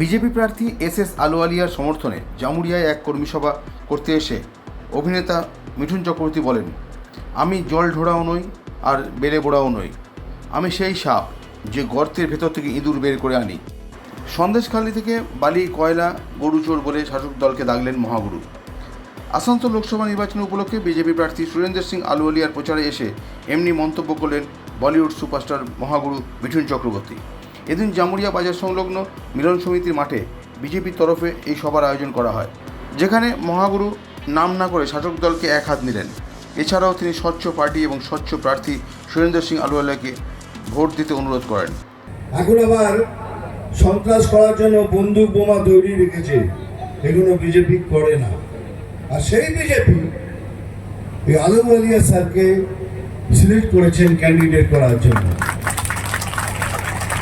BJP প্রার্থী S S আলুয়ালিয়ার সমর্থনে জামুরিয়ায় এক কর্মী সভা করতে এসে অভিনেতা মিঠুন চক্রবর্তী বলেন, আমি জল ঢোড়াও নই আর বেড়ে বোড়াও নই। আমি সেই সাপ যে গর্তের ভেতর থেকে ইঁদুর বের করে আনি। সন্দেশখালি থেকে বালি, কয়লা, গরু চোর বলে শাসক দলকে দাগলেন মহাগুরু। আসানসোল লোকসভা নির্বাচন উপলক্ষে বিজেপি প্রার্থী সুরেন্দ্র সিং আলুয়ালিয়ার প্রচারে এসে এমনি মন্তব্য করলেন বলিউড সুপারস্টার মহাগুরু মিঠুন চক্রবর্তী। এদিন জামুরিয়া বাজার সংলগ্ন মিলন সমিতির মাঠে বিজেপির তরফে এই সভার আয়োজন করা হয়, যেখানে মহাগুরু নাম না করে শাসক দলকে এক হাত নিলেন। এছাড়াও তিনি স্বচ্ছ পার্টি এবং স্বচ্ছ প্রার্থী সুরেন্দ্র সিং আলুয়ালিয়াকে ভোট দিতে অনুরোধ করেন। এখন আবার সন্ত্রাস করার জন্য বন্দুক বোমা তৈরি রেখেছে এগুলো বিজেপি করে না। আর সেই বিজেপি এই স্যারকে সিলেক্ট করেছেন ক্যান্ডিডেট করার জন্য।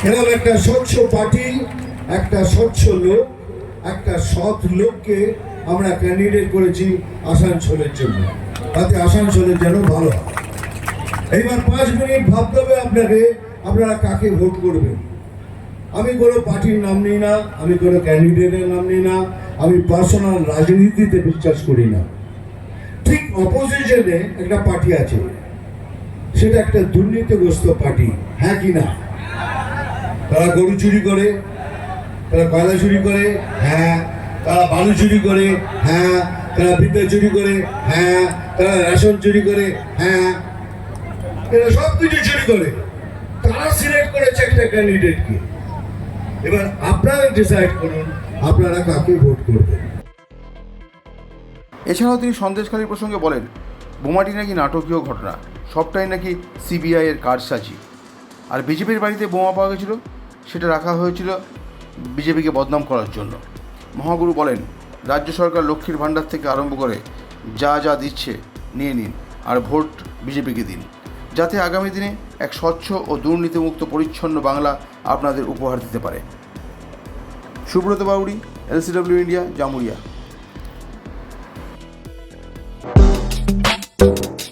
এরকম একটা স্বচ্ছ পার্টি, একটা স্বচ্ছ লোক, একটা সৎ লোককে আমরা ক্যান্ডিডেট করেছি আসানসোলের জন্য। তাতে আসানসোলের জন্য ভালো এইবার পাঁচ মিনিট ভাবতে হবে আপনাকে, আপনারা কাকে ভোট করবেন? আমি কোনো পার্টির নাম নিই না, আমি কোনো ক্যান্ডিডেটের নাম নিই না, আমি পার্সোনাল রাজনীতিতে বিশ্বাস করি না। ঠিক অপোজিশনে একটা পার্টি আছে। সেটা একটা দুর্নীতিগ্রস্ত পার্টি হ্যাঁ কি না? তারা গরু চুরি করে, তারা কয়লা চুরি করে হ্যাঁ। তারা বালু চুরি করে হ্যাঁ। তারা বিদ্যা চুরি করে হ্যাঁ। তারা রেশন চুরি করে হ্যাঁ। এরা সব কিছু চুরি করে। তারা সিলেক্ট করেছে একটা ক্যান্ডিডেটকে এবার আপনারা ডিসাইড করুন, আপনারা কাকে ভোট করবেন। এছাড়াও তিনি সন্দেশকারী প্রসঙ্গে বলেন, বোমাটি নাকি নাটকীয় ঘটনা। সবটাই নাকি সিবিআইয়ের কারসাজি। আর বিজেপির বাড়িতে বোমা পাওয়া গেছিল, সেটা রাখা হয়েছিল বিজেপিকে বদনাম করার জন্য। মহাগুরু বলেন, রাজ্য সরকার লক্ষ্মীর ভাণ্ডার থেকে আরম্ভ করে যা যা দিচ্ছে নিয়ে নিন আর ভোট বিজেপিকে দিন, যাতে আগামী দিনে এক স্বচ্ছ ও দুর্নীতিমুক্ত পরিচ্ছন্ন বাংলা আপনাদের উপহার দিতে পারে। Subrata Bauri LCW India Jamuria.